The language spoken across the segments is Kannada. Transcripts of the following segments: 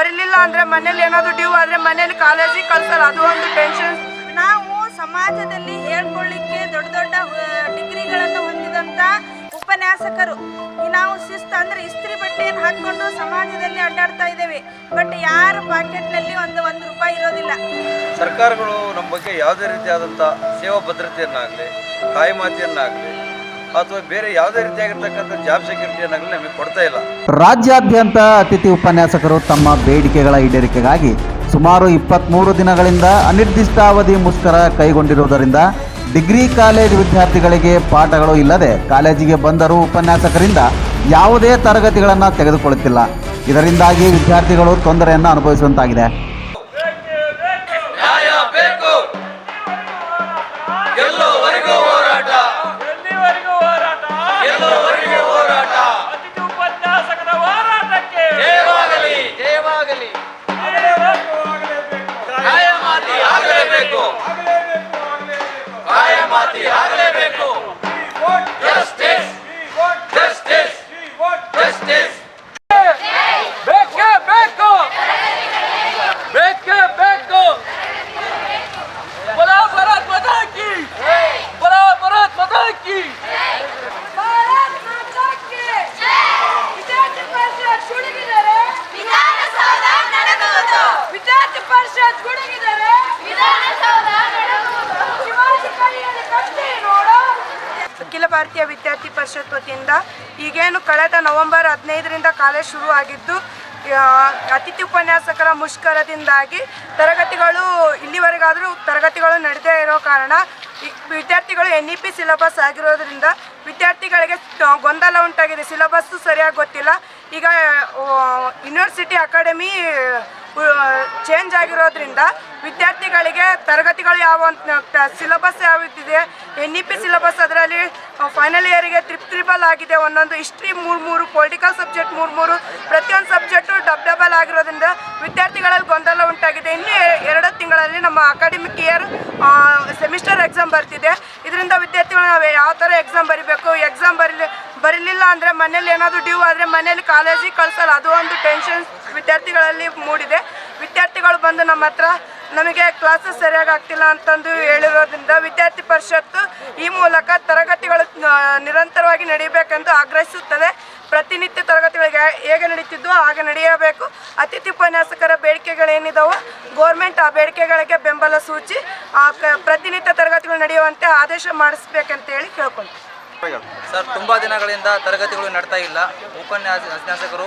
ಬರಲಿಲ್ಲ ಅಂದ್ರೆ ಮನೇಲಿ ಏನಾದ್ರು ಡ್ಯೂ ಆದ್ರೆ ಮನೇಲಿ ಕಾಲೇಜಿಗೆ ಕಳ್ಸಲ್ಲ. ಅದು ಒಂದು ಟೆನ್ಷನ್ ನಾವು ಸಮಾಜದಲ್ಲಿ ಹೇಳ್ಕೊಳ್ಳಿಕ್ಕೆ ದೊಡ್ಡ ದೊಡ್ಡ ಡಿಗ್ರಿಗಳನ್ನು ಹೊಂದಿದಂತ ಉಪನ್ಯಾಸಕರು. ಈ ನಾವು ಶಿಸ್ತು ಅಂದ್ರೆ ಇಸ್ತ್ರಿ ಬಟ್ಟೆಯನ್ನು ಹಾಕೊಂಡು ಸಮಾಜದಲ್ಲಿ ಅಡ್ಡಾಡ್ತಾ ಇದ್ದೇವೆ. ಬಟ್ ಯಾರ ಪಾಕೆಟ್ನಲ್ಲಿ ಒಂದು ಒಂದು ರೂಪಾಯಿ ಇರೋದಿಲ್ಲ. ಸರ್ಕಾರಗಳು ನಮ್ಮ ಬಗ್ಗೆ ಯಾವುದೇ ರೀತಿಯಾದಂಥ ಸೇವಾ ಭದ್ರತೆಯನ್ನಾಗಲಿ ಕಾಯಮಾತಿಯನ್ನಾಗಲಿ ಅಥವಾ ಬೇರೆ ಯಾವುದೇ ರೀತಿಯಾಗಿರ್ತಕ್ಕಂಥ ಜಾಬ್ ಸೆಕ್ಯೂರಿಟಿಯನ್ನಾಗಲಿ ನಮಗೆ ಕೊಡ್ತಾ ಇಲ್ಲ. ರಾಜ್ಯಾದ್ಯಂತ ಅತಿಥಿ ಉಪನ್ಯಾಸಕರು ತಮ್ಮ ಬೇಡಿಕೆಗಳ ಈಡೇರಿಕೆಗಾಗಿ ಸುಮಾರು ಇಪ್ಪತ್ತ್ಮೂರು ದಿನಗಳಿಂದ ಅನಿರ್ದಿಷ್ಟಾವಧಿ ಮುಷ್ಕರ ಕೈಗೊಂಡಿರುವುದರಿಂದ ಡಿಗ್ರಿ ಕಾಲೇಜ್ ವಿದ್ಯಾರ್ಥಿಗಳಿಗೆ ಪಾಠಗಳು ಇಲ್ಲದೆ ಕಾಲೇಜಿಗೆ ಬಂದರೂ ಉಪನ್ಯಾಸಕರಿಂದ ಯಾವುದೇ ತರಗತಿಗಳನ್ನು ತೆಗೆದುಕೊಳ್ಳುತ್ತಿಲ್ಲ. ಇದರಿಂದಾಗಿ ವಿದ್ಯಾರ್ಥಿಗಳು ತೊಂದರೆಯನ್ನು ಅನುಭವಿಸುವಂತಾಗಿದೆ. ಕಾಯಮಾತಿ ಆಗಲೇಬೇಕು ಭಾರತೀಯ ವಿದ್ಯಾರ್ಥಿ ಪರಿಷತ್ ವತಿಯಿಂದ ಈಗೇನು ಕಳೆದ ನವೆಂಬರ್ ಹದಿನೈದರಿಂದ ಕಾಲೇಜ್ ಶುರು ಆಗಿದ್ದು ಅತಿಥಿ ಉಪನ್ಯಾಸಕರ ಮುಷ್ಕರದಿಂದಾಗಿ ತರಗತಿಗಳು ಇಲ್ಲಿವರೆಗಾದರೂ ತರಗತಿಗಳು ನಡೆದೇ ಇರೋ ಕಾರಣ ವಿದ್ಯಾರ್ಥಿಗಳು ಎನ್ ಇ ಪಿ ಸಿಲೆಬಸ್ ಆಗಿರೋದ್ರಿಂದ ವಿದ್ಯಾರ್ಥಿಗಳಿಗೆ ಗೊಂದಲ ಉಂಟಾಗಿದೆ. ಸಿಲೆಬಸ್ಸು ಸರಿಯಾಗಿ ಗೊತ್ತಿಲ್ಲ. ಈಗ ಯೂನಿವರ್ಸಿಟಿ ಅಕಾಡೆಮಿ ಚೇಂಜ್ ಆಗಿರೋದ್ರಿಂದ ವಿದ್ಯಾರ್ಥಿಗಳಿಗೆ ತರಗತಿಗಳು ಯಾವ ಸಿಲಬಸ್ ಯಾವಿದೆ ಎನ್ ಇ ಪಿ ಸಿಲೆಬಸ್ ಅದರಲ್ಲಿ ಫೈನಲ್ ಇಯರಿಗೆ ತ್ರಿಪ್ ತ್ರಿಬಲ್ ಆಗಿದೆ, ಒಂದೊಂದು ಹಿಸ್ಟ್ರಿ ಮೂರು ಮೂರು ಪೊಲಿಟಿಕಲ್ ಸಬ್ಜೆಕ್ಟ್ ಮೂರು ಮೂರು, ಪ್ರತಿಯೊಂದು ಸಬ್ಜೆಕ್ಟು ಡಬ್ ಡಬಲ್ ಆಗಿರೋದ್ರಿಂದ ವಿದ್ಯಾರ್ಥಿಗಳಲ್ಲಿ ಗೊಂದಲ ಉಂಟಾಗಿದೆ. ಇನ್ನು ಎರಡು ತಿಂಗಳಲ್ಲಿ ನಮ್ಮ ಅಕಾಡೆಮಿಕ್ ಇಯರ್ ಸೆಮಿಸ್ಟರ್ ಎಕ್ಸಾಮ್ ಬರ್ತಿದೆ. ಇದರಿಂದ ವಿದ್ಯಾರ್ಥಿಗಳು ನಾವು ಯಾವ ಥರ ಎಕ್ಸಾಮ್ ಬರಿಬೇಕು ಎಕ್ಸಾಮ್ ಬರಲಿ, ಬರಲಿಲ್ಲ ಅಂದರೆ ಮನೇಲಿ ಏನಾದರೂ ಡ್ಯೂ ಆದರೆ ಮನೇಲಿ ಕಾಲೇಜಿಗೆ ಕಳಿಸಲ್ಲ. ಅದು ಒಂದು ಟೆನ್ಷನ್ ವಿದ್ಯಾರ್ಥಿಗಳಲ್ಲಿ ಮೂಡಿದೆ. ವಿದ್ಯಾರ್ಥಿಗಳು ಬಂದು ನಮ್ಮ ಹತ್ರ, ನಮಗೆ ಕ್ಲಾಸಸ್ ಸರಿಯಾಗಿ ಆಗ್ತಿಲ್ಲ ಅಂತಂದು ಹೇಳಿರೋದ್ರಿಂದ ವಿದ್ಯಾರ್ಥಿ ಪರಿಷತ್ತು ಈ ಮೂಲಕ ತರಗತಿಗಳು ನಿರಂತರವಾಗಿ ನಡೆಯಬೇಕೆಂದು ಆಗ್ರಹಿಸುತ್ತದೆ. ಪ್ರತಿನಿತ್ಯ ತರಗತಿಗಳಿಗೆ ಹೇಗೆ ನಡೀತಿದ್ದೋ ಹಾಗೆ ನಡೆಯಬೇಕು. ಅತಿಥಿ ಉಪನ್ಯಾಸಕರ ಬೇಡಿಕೆಗಳೇನಿದಾವೋ, ಗೋರ್ಮೆಂಟ್ ಆ ಬೇಡಿಕೆಗಳಿಗೆ ಬೆಂಬಲ ಸೂಚಿ ಪ್ರತಿನಿತ್ಯ ತರಗತಿಗಳು ನಡೆಯುವಂತೆ ಆದೇಶ ಮಾಡಿಸ್ಬೇಕಂತೇಳಿ ಕೇಳ್ಕೊಂತೀವಿ ಸರ್, ತುಂಬ ದಿನಗಳಿಂದ ತರಗತಿಗಳು ನಡ್ತಾ ಇಲ್ಲ. ಉಪನ್ಯಾಸಕರು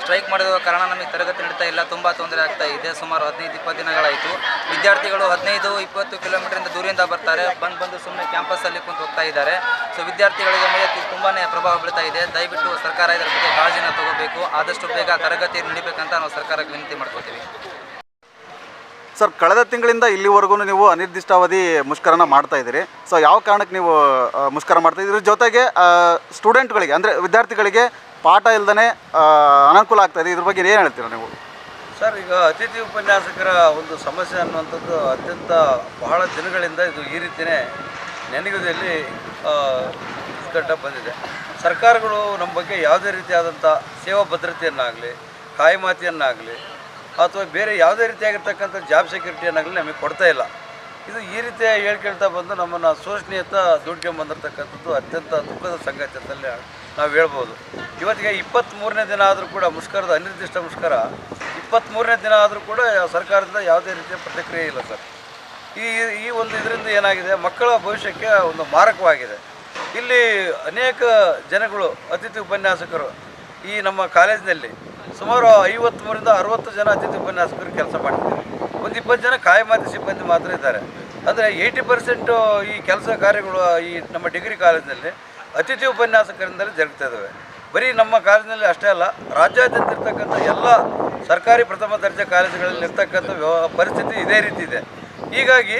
ಸ್ಟ್ರೈಕ್ ಮಾಡಿರುವ ಕಾರಣ ನಮಗೆ ತರಗತಿ ನಡೀತಾ ಇಲ್ಲ. ತುಂಬ ತೊಂದರೆ ಆಗ್ತಾ ಇದೆ. ಸುಮಾರು ಹದಿನೈದು, ಇಪ್ಪತ್ತು ದಿನಗಳಾಯಿತು. ವಿದ್ಯಾರ್ಥಿಗಳು ಹದಿನೈದು, ಇಪ್ಪತ್ತು ಕಿಲೋಮೀಟರಿಂದ ದೂರಿಂದ ಬರ್ತಾರೆ. ಬಂದು ಬಂದು ಸುಮ್ಮನೆ ಕ್ಯಾಂಪಸ್ಸಲ್ಲಿ ಕುಂತು ಹೋಗ್ತಾ ಇದ್ದಾರೆ. ಸೊ, ವಿದ್ಯಾರ್ಥಿಗಳಿಗೆ ಮೇಲೆ ತುಂಬಾ ಪ್ರಭಾವ ಬೀಳ್ತಾ ಇದೆ. ದಯವಿಟ್ಟು ಸರ್ಕಾರ ಇದರ ಬಗ್ಗೆ ಕಾಳಜಿನ ತಗೋಬೇಕು. ಆದಷ್ಟು ಬೇಗ ತರಗತಿ ನಡಿಬೇಕಂತ ನಾವು ಸರ್ಕಾರಕ್ಕೆ ವಿನಂತಿ ಮಾಡ್ಕೋತೀವಿ ಸರ್, ಕಳೆದ ತಿಂಗಳಿಂದ ಇಲ್ಲಿವರೆಗೂ ನೀವು ಅನಿರ್ದಿಷ್ಟಾವಧಿ ಮುಷ್ಕರನ ಮಾಡ್ತಾ ಇದ್ದೀರಿ. ಸೊ ಯಾವ ಕಾರಣಕ್ಕೆ ನೀವು ಮುಷ್ಕರ ಮಾಡ್ತಾ ಇದ್ದೀರಿ? ಜೊತೆಗೆ ಸ್ಟೂಡೆಂಟ್ಗಳಿಗೆ ಅಂದರೆ ವಿದ್ಯಾರ್ಥಿಗಳಿಗೆ ಪಾಠ ಇಲ್ಲದೇ ಅನಾನುಕೂಲ ಆಗ್ತಾ ಇದೆ. ಇದ್ರ ಬಗ್ಗೆ ಏನು ಹೇಳ್ತೀರಾ ನೀವು? ಸರ್, ಈಗ ಅತಿಥಿ ಉಪನ್ಯಾಸಕರ ಒಂದು ಸಮಸ್ಯೆ ಅನ್ನುವಂಥದ್ದು ಅತ್ಯಂತ ಬಹಳ ದಿನಗಳಿಂದ ಇದು ಈ ರೀತಿಯೇ ನೆನಗುದಲ್ಲಿ ಕಟ್ಟ ಬಂದಿದೆ. ಸರ್ಕಾರಗಳು ನಮ್ಮ ಬಗ್ಗೆ ಯಾವುದೇ ರೀತಿಯಾದಂಥ ಸೇವಾ ಭದ್ರತೆಯನ್ನಾಗಲಿ, ಕಾಯಮಾತಿಯನ್ನಾಗಲಿ ಅಥವಾ ಬೇರೆ ಯಾವುದೇ ರೀತಿಯಾಗಿರ್ತಕ್ಕಂಥ ಜಾಬ್ ಸೆಕ್ಯೂರಿಟಿಯನ್ನಾಗಲಿ ನಮಗೆ ಕೊಡ್ತಾ ಇಲ್ಲ. ಇದು ಈ ರೀತಿಯ ಹೇಳ್ಕೊಳ್ತಾ ಬಂದು ನಮ್ಮನ್ನು ಶೋಷಣೀಯತ ದುಡ್ಕೊಂಬಂದಿರ್ತಕ್ಕಂಥದ್ದು ಅತ್ಯಂತ ದುಃಖದ ಸಂಗತಿ ಅಂತಲೇ ನಾವು ಹೇಳ್ಬೋದು. ಇವತ್ತಿಗೆ ಇಪ್ಪತ್ತ್ಮೂರನೇ ದಿನ ಆದರೂ ಕೂಡ ಮುಷ್ಕರದ ಅನಿರ್ದಿಷ್ಟ ಮುಷ್ಕರ ಇಪ್ಪತ್ತ್ಮೂರನೇ ದಿನ ಆದರೂ ಕೂಡ ಸರ್ಕಾರದಿಂದ ಯಾವುದೇ ರೀತಿಯ ಪ್ರತಿಕ್ರಿಯೆ ಇಲ್ಲ ಸರ್. ಈ ಈ ಒಂದು ಇದರಿಂದ ಏನಾಗಿದೆ, ಮಕ್ಕಳ ಭವಿಷ್ಯಕ್ಕೆ ಒಂದು ಮಾರಕವಾಗಿದೆ. ಇಲ್ಲಿ ಅನೇಕ ಜನಗಳು, ಅತಿಥಿ ಉಪನ್ಯಾಸಕರು ಈ ನಮ್ಮ ಕಾಲೇಜಿನಲ್ಲಿ ಸುಮಾರು ಐವತ್ತ್ಮೂರಿಂದ ಅರವತ್ತು ಜನ ಅತಿಥಿ ಉಪನ್ಯಾಸಕರು ಕೆಲಸ ಮಾಡ್ತಿದ್ದಾರೆ. ಒಂದು ಇಪ್ಪತ್ತು ಜನ ಕಾಯಮಾತಿ ಸಿಬ್ಬಂದಿ ಮಾತ್ರ ಇದ್ದಾರೆ. ಅಂದರೆ ಏಯ್ಟಿ ಪರ್ಸೆಂಟು ಈ ಕೆಲಸ ಕಾರ್ಯಗಳು, ಈ ನಮ್ಮ ಡಿಗ್ರಿ ಕಾಲೇಜಿನಲ್ಲಿ ಅತಿಥಿ ಉಪನ್ಯಾಸಕರಿಂದಲೇ ಜರುಗ್ತಾ ಇದ್ದಾವೆ. ಬರೀ ನಮ್ಮ ಕಾಲೇಜಿನಲ್ಲಿ ಅಷ್ಟೇ ಅಲ್ಲ, ರಾಜ್ಯಾದ್ಯಂತ ಇರ್ತಕ್ಕಂಥ ಎಲ್ಲ ಸರ್ಕಾರಿ ಪ್ರಥಮ ದರ್ಜೆ ಕಾಲೇಜುಗಳಲ್ಲಿ ಇರ್ತಕ್ಕಂಥ ವ್ಯವ, ಪರಿಸ್ಥಿತಿ ಇದೇ ರೀತಿ ಇದೆ. ಹೀಗಾಗಿ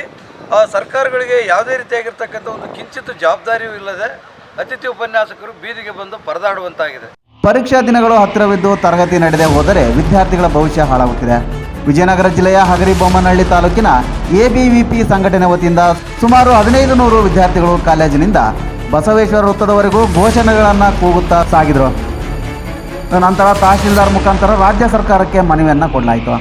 ಆ ಸರ್ಕಾರಗಳಿಗೆ ಯಾವುದೇ ರೀತಿಯಾಗಿರ್ತಕ್ಕಂಥ ಒಂದು ಕಿಂಚಿತ್ತು ಜವಾಬ್ದಾರಿಯೂ ಇಲ್ಲದೆ ಅತಿಥಿ ಉಪನ್ಯಾಸಕರು ಬೀದಿಗೆ ಬಂದು ಪರದಾಡುವಂತಾಗಿದೆ. ಪರೀಕ್ಷಾ ದಿನಗಳು ಹತ್ತಿರವಿದ್ದು ತರಗತಿ ನಡೆದೇ ಹೋದರೆ ವಿದ್ಯಾರ್ಥಿಗಳ ಭವಿಷ್ಯ ಹಾಳಾಗುತ್ತಿದೆ. ವಿಜಯನಗರ ಜಿಲ್ಲೆಯ ಹಗರಿ ಬೊಮ್ಮನಹಳ್ಳಿ ತಾಲೂಕಿನ ಎಬಿವಿಪಿ ಸಂಘಟನೆ ವತಿಯಿಂದ ಸುಮಾರು ಹದಿನೈದು ನೂರು ವಿದ್ಯಾರ್ಥಿಗಳು ಕಾಲೇಜಿನಿಂದ ಬಸವೇಶ್ವರ ವೃತ್ತದವರೆಗೂ ಘೋಷಣೆಗಳನ್ನು ಕೂಗುತ್ತಾ ಸಾಗಿದರು. ನಂತರ ತಹಶೀಲ್ದಾರ್ ಮುಖಾಂತರ ರಾಜ್ಯ ಸರ್ಕಾರಕ್ಕೆ ಮನವಿಯನ್ನು ಕೊಡಲಾಯಿತು.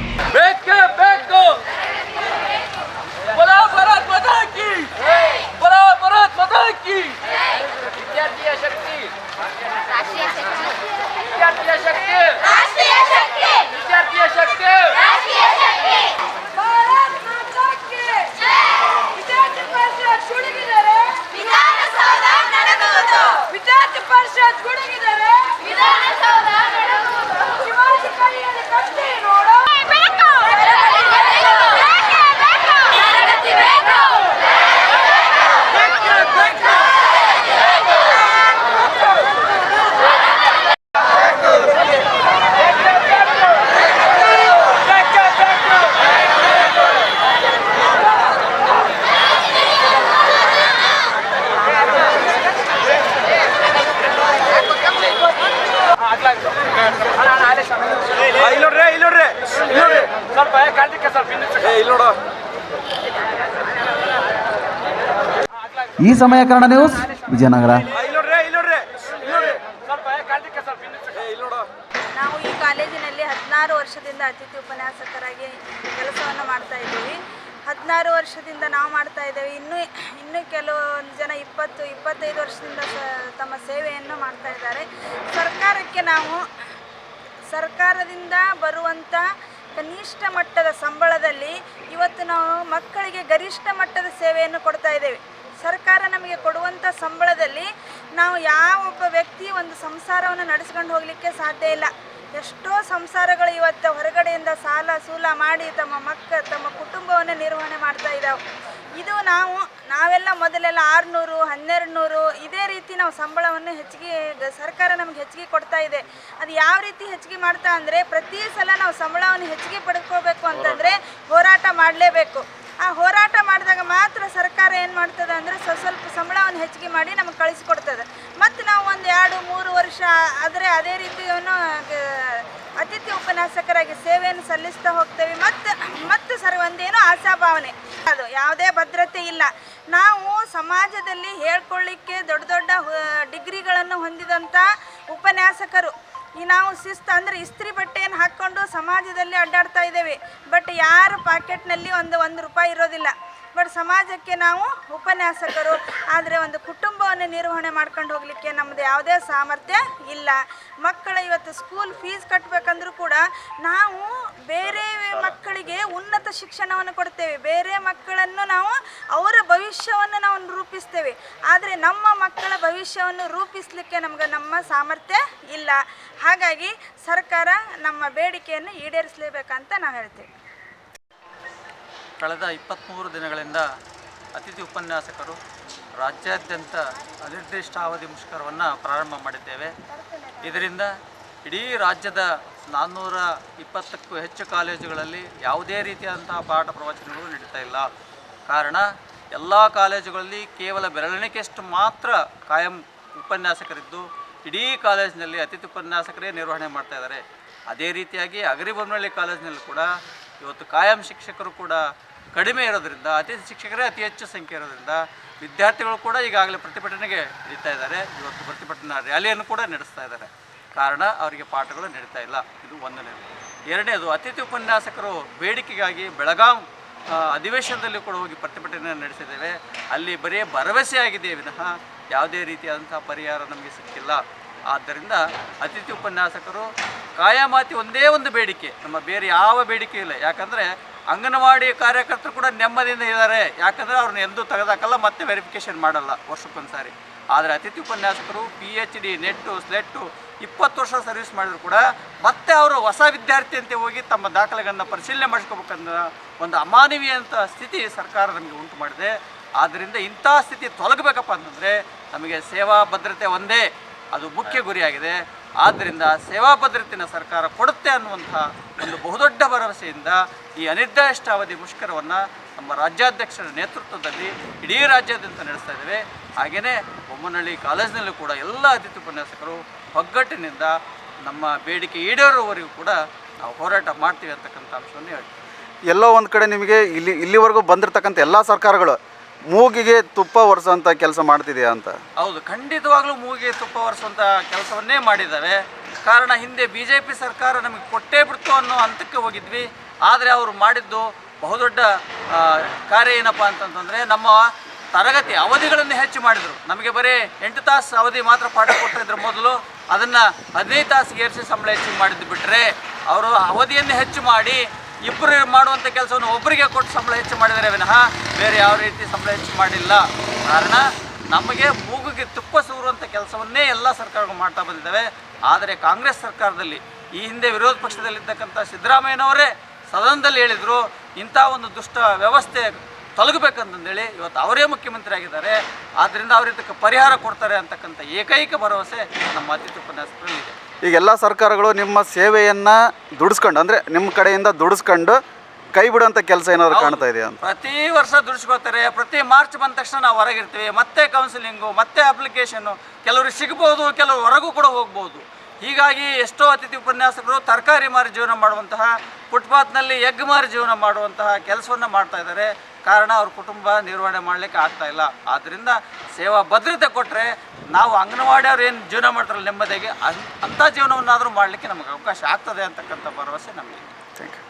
bambino, ಈ ಸಮಯ ಕನ್ನಡ ನ್ಯೂಸ್ ವಿಜಯನಗರ. ನಾವು ಈ ಕಾಲೇಜಿನಲ್ಲಿ ಹದಿನಾರು ವರ್ಷದಿಂದ ಅತಿಥಿ ಉಪನ್ಯಾಸಕರಾಗಿ ಕೆಲಸವನ್ನು ಮಾಡ್ತಾ ಇದ್ದೀವಿ. ಹದಿನಾರು ವರ್ಷದಿಂದ ನಾವು ಮಾಡ್ತಾ ಇದ್ದೇವೆ. ಇನ್ನೂ ಇನ್ನೂ ಕೆಲವೊಂದು ಜನ ಇಪ್ಪತ್ತು ಇಪ್ಪತ್ತೈದು ವರ್ಷದಿಂದ ತಮ್ಮ ಸೇವೆಯನ್ನು ಮಾಡ್ತಾ ಇದ್ದಾರೆ. ಸರ್ಕಾರಕ್ಕೆ ನಾವು ಸರ್ಕಾರದಿಂದ ಬರುವಂಥ ಕನಿಷ್ಠ ಮಟ್ಟದ ಸಂಬಳದಲ್ಲಿ ಇವತ್ತು ನಾವು ಮಕ್ಕಳಿಗೆ ಗರಿಷ್ಠ ಮಟ್ಟದ ಸೇವೆಯನ್ನು ಕೊಡ್ತಾ ಇದ್ದೇವೆ. ಸರ್ಕಾರ ನಮಗೆ ಕೊಡುವಂಥ ಸಂಬಳದಲ್ಲಿ ನಾವು ಯಾವ ಒಬ್ಬ ವ್ಯಕ್ತಿ ಒಂದು ಸಂಸಾರವನ್ನು ನಡೆಸ್ಕೊಂಡು ಹೋಗಲಿಕ್ಕೆ ಸಾಧ್ಯ ಇಲ್ಲ. ಎಷ್ಟೋ ಸಂಸಾರಗಳು ಇವತ್ತು ಹೊರಗಡೆಯಿಂದ ಸಾಲ ಸೂಲ ಮಾಡಿ ತಮ್ಮ ಮಕ್ಕ, ತಮ್ಮ ಕುಟುಂಬವನ್ನು ನಿರ್ವಹಣೆ ಮಾಡ್ತಾ ಇದ್ದಾವೆ ಇದು ನಾವು, ನಾವೆಲ್ಲ ಮೊದಲೆಲ್ಲ ಆರುನೂರು ಹನ್ನೆರಡು ನೂರು ಇದೇ ರೀತಿ ನಾವು ಸಂಬಳವನ್ನು ಹೆಚ್ಚಿಗೆ ಸರ್ಕಾರ ನಮ್ಗೆ ಹೆಚ್ಚಿಗೆ ಕೊಡ್ತಾ ಇದೆ. ಅದು ಯಾವ ರೀತಿ ಹೆಚ್ಚಿಗೆ ಮಾಡ್ತಾ ಅಂದರೆ ಪ್ರತಿ ಸಲ ನಾವು ಸಂಬಳವನ್ನು ಹೆಚ್ಚಿಗೆ ಪಡ್ಕೋಬೇಕು ಅಂತಂದರೆ ಹೋರಾಟ ಮಾಡಲೇಬೇಕು. ಆ ಹೋರಾಟ ಮಾಡಿದಾಗ ಮಾತ್ರ ಸರ್ಕಾರ ಏನು ಮಾಡ್ತದೆ ಅಂದರೆ ಸ್ವ ಸ್ವಲ್ಪ ಸಂಬಳವನ್ನು ಹೆಚ್ಚಿಗೆ ಮಾಡಿ ನಮಗೆ ಕಳಿಸಿಕೊಡ್ತದೆ. ಮತ್ತು ನಾವು ಒಂದು ಎರಡು, ಮೂರು ವರ್ಷ ಆದರೆ ಅದೇ ರೀತಿಯನ್ನು ಅತಿಥಿ ಉಪನ್ಯಾಸಕರಾಗಿ ಸೇವೆಯನ್ನು ಸಲ್ಲಿಸ್ತಾ ಹೋಗ್ತೇವೆ. ಮತ್ತು ಮತ್ತು ಸರ್ ಒಂದೇನೋ ಆಶಾಭಾವನೆ. ಅದು ಯಾವುದೇ ಭದ್ರತೆ ಇಲ್ಲ. ನಾವು ಸಮಾಜದಲ್ಲಿ ಹೇಳ್ಕೊಳ್ಳಿಕ್ಕೆ ದೊಡ್ಡ ದೊಡ್ಡ ಡಿಗ್ರಿಗಳನ್ನು ಹೊಂದಿದಂಥ ಉಪನ್ಯಾಸಕರು. ಈ ನಾವು ಶಿಸ್ತು ಅಂದರೆ ಇಸ್ತ್ರಿ ಬಟ್ಟೆಯನ್ನು ಹಾಕ್ಕೊಂಡು ಸಮಾಜದಲ್ಲಿ ಅಡ್ಡಾಡ್ತಾ ಇದ್ದೇವೆ. ಬಟ್ ಯಾರ ಪಾಕೆಟ್ನಲ್ಲಿ ಒಂದು ಒಂದು ರೂಪಾಯಿ ಇರೋದಿಲ್ಲ. ಬಟ್ ಸಮಾಜಕ್ಕೆ ನಾವು ಉಪನ್ಯಾಸಕರು. ಆದರೆ ಒಂದು ಕುಟುಂಬವನ್ನು ನಿರ್ವಹಣೆ ಮಾಡ್ಕೊಂಡು ಹೋಗಲಿಕ್ಕೆ ನಮ್ಮದು ಯಾವುದೇ ಸಾಮರ್ಥ್ಯ ಇಲ್ಲ. ಮಕ್ಕಳ ಇವತ್ತು ಸ್ಕೂಲ್ ಫೀಸ್ ಕಟ್ಟಬೇಕಂದ್ರೂ ಕೂಡ ನಾವು ಬೇರೆ ಮಕ್ಕಳಿಗೆ ಉನ್ನತ ಶಿಕ್ಷಣವನ್ನು ಕೊಡ್ತೇವೆ. ಬೇರೆ ಮಕ್ಕಳನ್ನು ನಾವು ಅವರ ಭವಿಷ್ಯವನ್ನು ನಾವು ರೂಪಿಸ್ತೇವೆ. ಆದರೆ ನಮ್ಮ ಮಕ್ಕಳ ಭವಿಷ್ಯವನ್ನು ರೂಪಿಸಲಿಕ್ಕೆ ನಮ್ಗೆ ನಮ್ಮ ಸಾಮರ್ಥ್ಯ ಇಲ್ಲ. ಹಾಗಾಗಿ ಸರ್ಕಾರ ನಮ್ಮ ಬೇಡಿಕೆಯನ್ನು ಈಡೇರಿಸಲೇಬೇಕಂತ ನಾವು ಹೇಳ್ತೇವೆ. ಕಳೆದ ಇಪ್ಪತ್ತ್ಮೂರು ದಿನಗಳಿಂದ ಅತಿಥಿ ಉಪನ್ಯಾಸಕರು ರಾಜ್ಯಾದ್ಯಂತ ಅನಿರ್ದಿಷ್ಟಾವಧಿ ಮುಷ್ಕರವನ್ನು ಪ್ರಾರಂಭ ಮಾಡಿದ್ದೇವೆ. ಇದರಿಂದ ಇಡೀ ರಾಜ್ಯದ ನಾನ್ನೂರ ಇಪ್ಪತ್ತಕ್ಕೂ ಹೆಚ್ಚು ಕಾಲೇಜುಗಳಲ್ಲಿ ಯಾವುದೇ ರೀತಿಯಾದಂತಹ ಪಾಠ ಪ್ರವಚನಗಳು ನಡೀತಾ ಇಲ್ಲ. ಕಾರಣ, ಎಲ್ಲ ಕಾಲೇಜುಗಳಲ್ಲಿ ಕೇವಲ ಬೆರಳೆಣಿಕೆಯಷ್ಟು ಮಾತ್ರ ಕಾಯಂ ಉಪನ್ಯಾಸಕರಿದ್ದು, ಇಡೀ ಕಾಲೇಜಿನಲ್ಲಿ ಅತಿಥಿ ಉಪನ್ಯಾಸಕರೇ ನಿರ್ವಹಣೆ ಮಾಡ್ತಾ ಇದ್ದಾರೆ. ಅದೇ ರೀತಿಯಾಗಿ ಅಗರಿಬೊಮ್ಮನಹಳ್ಳಿ ಕಾಲೇಜಿನಲ್ಲಿ ಕೂಡ ಇವತ್ತು ಕಾಯಂ ಶಿಕ್ಷಕರು ಕೂಡ ಕಡಿಮೆ ಇರೋದ್ರಿಂದ ಅತಿಥಿ ಶಿಕ್ಷಕರೇ ಅತಿ ಹೆಚ್ಚು ಸಂಖ್ಯೆ ಇರೋದ್ರಿಂದ ವಿದ್ಯಾರ್ಥಿಗಳು ಕೂಡ ಈಗಾಗಲೇ ಪ್ರತಿಭಟನೆಗೆ ಇಳಿತಾ ಇದ್ದಾರೆ. ಇವತ್ತು ಪ್ರತಿಭಟನಾ ರ್ಯಾಲಿಯನ್ನು ಕೂಡ ನಡೆಸ್ತಾ ಇದ್ದಾರೆ. ಕಾರಣ, ಅವರಿಗೆ ಪಾಠಗಳು ನಡೀತಾ ಇಲ್ಲ. ಇದು ಒಂದನೇದು. ಎರಡನೇದು, ಅತಿಥಿ ಉಪನ್ಯಾಸಕರು ಬೇಡಿಕೆಗಾಗಿ ಬೆಳಗಾಂ ಅಧಿವೇಶನದಲ್ಲಿ ಕೂಡ ಹೋಗಿ ಪ್ರತಿಭಟನೆ ನಡೆಸಿದ್ದೇವೆ. ಅಲ್ಲಿ ಬರೀ ಭರವಸೆ ಆಗಿದೆ ವಿನಃ ಯಾವುದೇ ರೀತಿಯಾದಂಥ ಪರಿಹಾರ ನಮಗೆ ಸಿಕ್ಕಿಲ್ಲ. ಆದ್ದರಿಂದ ಅತಿಥಿ ಉಪನ್ಯಾಸಕರು ಕಾಯಮಾತಿ ಒಂದೇ ಒಂದು ಬೇಡಿಕೆ. ನಮ್ಮ ಬೇರೆ ಯಾವ ಬೇಡಿಕೆ ಇಲ್ಲ. ಯಾಕಂದರೆ ಅಂಗನವಾಡಿ ಕಾರ್ಯಕರ್ತರು ಕೂಡ ನೆಮ್ಮದಿಯಿಂದ ಇದ್ದಾರೆ. ಯಾಕಂದರೆ ಅವ್ರನ್ನ ಎಂದೂ ತೆಗೆದಾಕಲ್ಲ, ಮತ್ತೆ ವೆರಿಫಿಕೇಷನ್ ಮಾಡಲ್ಲ ವರ್ಷಕ್ಕೊಂದ್ಸಾರಿ. ಆದರೆ ಅತಿಥಿ ಉಪನ್ಯಾಸಕರು P H D NET SLET ಇಪ್ಪತ್ತು ವರ್ಷ ಸರ್ವಿಸ್ ಮಾಡಿದ್ರು ಕೂಡ ಮತ್ತೆ ಅವರು ಹೊಸ ವಿದ್ಯಾರ್ಥಿ ಅಂತ ಹೋಗಿ ತಮ್ಮ ದಾಖಲೆಗಳನ್ನು ಪರಿಶೀಲನೆ ಮಾಡಿಸ್ಕೋಬೇಕಂತ ಒಂದು ಅಮಾನವೀಯಂಥ ಸ್ಥಿತಿ ಸರ್ಕಾರ ನಮಗೆ ಉಂಟು ಮಾಡಿದೆ. ಆದ್ದರಿಂದ ಇಂಥ ಸ್ಥಿತಿ ತೊಲಗಬೇಕಪ್ಪ ಅಂತಂದರೆ ನಮಗೆ ಸೇವಾ ಭದ್ರತೆ ಒಂದೇ. ಅದು ಮುಖ್ಯ ಗುರಿಯಾಗಿದೆ. ಆದ್ದರಿಂದ ಸೇವಾ ಭದ್ರತೆಯನ್ನು ಸರ್ಕಾರ ಕೊಡುತ್ತೆ ಅನ್ನುವಂಥ ಒಂದು ಬಹುದೊಡ್ಡ ಭರವಸೆಯಿಂದ ಈ ಅನಿರ್ದಿಷ್ಟಾವಧಿ ಮುಷ್ಕರವನ್ನು ನಮ್ಮ ರಾಜ್ಯಾಧ್ಯಕ್ಷರ ನೇತೃತ್ವದಲ್ಲಿ ಇಡೀ ರಾಜ್ಯಾದ್ಯಂತ ನಡೆಸ್ತಾ ಇದ್ದೇವೆ. ಹಾಗೆಯೇ ಬೊಮ್ಮನಹಳ್ಳಿ ಕಾಲೇಜಿನಲ್ಲೂ ಕೂಡ ಎಲ್ಲ ಅತಿಥಿ ಉಪನ್ಯಾಸಕರು ಒಗ್ಗಟ್ಟಿನಿಂದ ನಮ್ಮ ಬೇಡಿಕೆ ಈಡೇರುವವರೆಗೂ ಕೂಡ ನಾವು ಹೋರಾಟ ಮಾಡ್ತೀವಿ ಅಂತಕ್ಕಂಥ ಅಂಶವನ್ನು ಹೇಳ್ತೀವಿ ಎಲ್ಲೋ ಒಂದು ಕಡೆ ನಿಮಗೆ ಇಲ್ಲಿ ಇಲ್ಲಿವರೆಗೂ ಬಂದಿರತಕ್ಕಂಥ ಎಲ್ಲ ಸರ್ಕಾರಗಳು ಮೂಗಿಗೆ ತುಪ್ಪ ಒರೆಸೋಂಥ ಕೆಲಸ ಮಾಡ್ತಿದೆಯಾ ಅಂತ? ಹೌದು, ಖಂಡಿತವಾಗ್ಲೂ ಮೂಗಿಗೆ ತುಪ್ಪ ಒರೆಸುವಂಥ ಕೆಲಸವನ್ನೇ ಮಾಡಿದ್ದಾವೆ. ಕಾರಣ ಹಿಂದೆ ಬಿ ಜೆ ಪಿ ಸರ್ಕಾರ ನಮಗೆ ಕೊಟ್ಟೇ ಬಿಡ್ತು ಅನ್ನೋ ಹಂತಕ್ಕೆ ಹೋಗಿದ್ವಿ. ಆದರೆ ಅವರು ಮಾಡಿದ್ದು ಬಹುದೊಡ್ಡ ಕಾರ್ಯ ಏನಪ್ಪ ಅಂತಂತಂದರೆ ನಮ್ಮ ತರಗತಿ ಅವಧಿಗಳನ್ನು ಹೆಚ್ಚು ಮಾಡಿದರು. ನಮಗೆ ಬರೀ ಎಂಟು ತಾಸು ಅವಧಿ ಮಾತ್ರ ಪಾಠ ಕೊಟ್ಟಿದ್ರು ಮೊದಲು. ಅದನ್ನು ಹದಿನೈದು ತಾಸಿಗೆ ಏರಿಸಿ ಸಂಬಳ ಹೆಚ್ಚು ಮಾಡಿದ್ದು ಬಿಟ್ಟರೆ ಅವರು ಅವಧಿಯನ್ನು ಹೆಚ್ಚು ಮಾಡಿ ಇಬ್ಬರು ಮಾಡುವಂಥ ಕೆಲಸವನ್ನು ಒಬ್ಬರಿಗೆ ಕೊಟ್ಟು ಸಂಬಳ ಹೆಚ್ಚು ಮಾಡಿದರೆ ವಿನಃ ಬೇರೆ ಯಾವ ರೀತಿ ಸಂಬಳ ಹೆಚ್ಚು ಮಾಡಿಲ್ಲ. ಕಾರಣ ನಮಗೆ ಮೂಗುಗೆ ತುಪ್ಪ ಸೂರುವಂಥ ಕೆಲಸವನ್ನೇ ಎಲ್ಲ ಸರ್ಕಾರಗಳು ಮಾಡ್ತಾ ಬಂದಿದ್ದಾವೆ. ಆದರೆ ಕಾಂಗ್ರೆಸ್ ಸರ್ಕಾರದಲ್ಲಿ ಈ ಹಿಂದೆ ವಿರೋಧ ಪಕ್ಷದಲ್ಲಿರ್ತಕ್ಕಂಥ ಸಿದ್ದರಾಮಯ್ಯನವರೇ ಸದನದಲ್ಲಿ ಹೇಳಿದರು, ಇಂಥ ಒಂದು ದುಷ್ಟ ವ್ಯವಸ್ಥೆ ತೊಲಗಬೇಕಂತಂದೇಳಿ ಇವತ್ತು ಅವರೇ ಮುಖ್ಯಮಂತ್ರಿ ಆಗಿದ್ದಾರೆ. ಆದ್ದರಿಂದ ಅವರು ಇದಕ್ಕೆ ಪರಿಹಾರ ಕೊಡ್ತಾರೆ ಅಂತಕ್ಕಂಥ ಏಕೈಕ ಭರವಸೆ ನಮ್ಮ ಅತಿಥಿ ಉಪನ್ಯಾಸಕರಲ್ಲಿ ಇದೆ. ಈಗ ಎಲ್ಲ ಸರ್ಕಾರಗಳು ನಿಮ್ಮ ಸೇವೆಯನ್ನು ದುಡಿಸ್ಕೊಂಡು ಅಂದರೆ ನಿಮ್ಮ ಕಡೆಯಿಂದ ದುಡಿಸ್ಕೊಂಡು ಕೈ ಬಿಡುವಂಥ ಕೆಲಸ ಏನಾದ್ರು ಕಾಣ್ತಾ ಇದೆಯಾ ಅಂತ? ಪ್ರತಿ ವರ್ಷ ದುಡಿಸ್ಕೋತಾರೆ ಪ್ರತಿ ಮಾರ್ಚ್ ಬಂದ ತಕ್ಷಣ ನಾವು ಹೊರಗಿರ್ತೀವಿ. ಮತ್ತೆ ಕೌನ್ಸಿಲಿಂಗು ಮತ್ತೆ ಅಪ್ಲಿಕೇಶನ್ನು ಕೆಲವರು ಸಿಗ್ಬೋದು ಕೆಲವರು ಹೊರಗೂ ಕೂಡ ಹೋಗ್ಬೋದು. ಹೀಗಾಗಿ ಎಷ್ಟೋ ಅತಿಥಿ ಉಪನ್ಯಾಸಕರು ತರಕಾರಿ ಮಾರಿ ಜೀವನ ಮಾಡುವಂತಹ ಫುಟ್ಪಾತ್ನಲ್ಲಿ ಎಗ್ ಮಾರಿ ಜೀವನ ಮಾಡುವಂತಹ ಕೆಲಸವನ್ನು ಮಾಡ್ತಾ ಇದ್ದಾರೆ. ಕಾರಣ ಅವ್ರ ಕುಟುಂಬ ನಿರ್ವಹಣೆ ಮಾಡಲಿಕ್ಕೆ ಆಗ್ತಾ ಇಲ್ಲ. ಆದ್ದರಿಂದ ಸೇವಾ ಭದ್ರತೆ ಕೊಟ್ಟರೆ ನಾವು ಅಂಗನವಾಡಿ ಅವ್ರು ಏನು ಜೀವನ ಮಾಡ್ತಾರಲ್ಲ ನೆಮ್ಮದಿಗೆ ಅನ್- ಅಂಥ ಜೀವನವನ್ನಾದರೂ ಮಾಡಲಿಕ್ಕೆ ನಮಗೆ ಅವಕಾಶ ಆಗ್ತದೆ ಅಂತಕ್ಕಂಥ ಭರವಸೆ ನಮಗೆ. Thank you